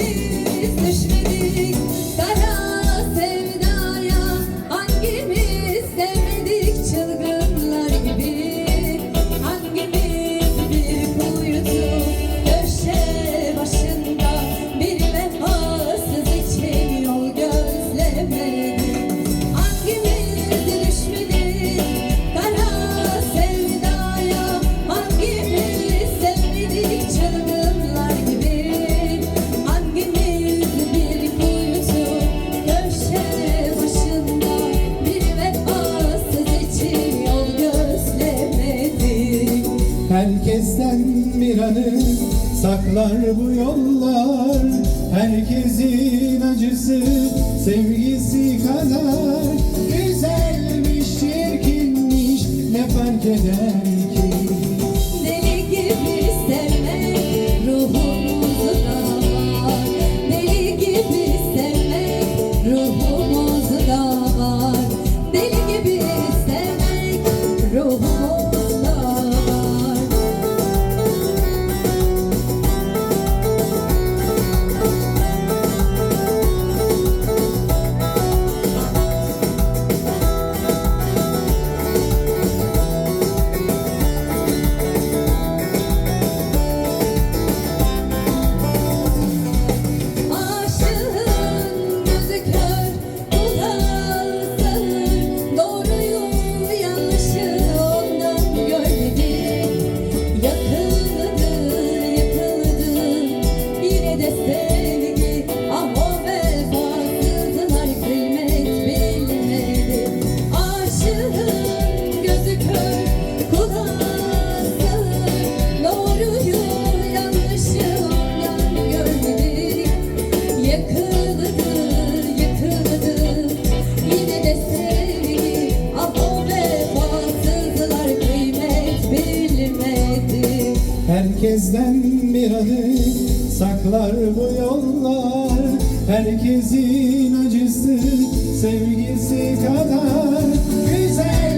You. Herkesten bir anı saklar bu yollar. Herkesin acısı sevgisi kadar. Güzelmiş, çirkinmiş ne fark eder ki? Deli gibi sevmek ruhumuzda var. Deli gibi sevmek ruhumuzda var. Deli gibi sevmek ruhumuzda Herkesten bir anı saklar bu yollar. Herkesin acısı sevgisi kadar Güzelmiş,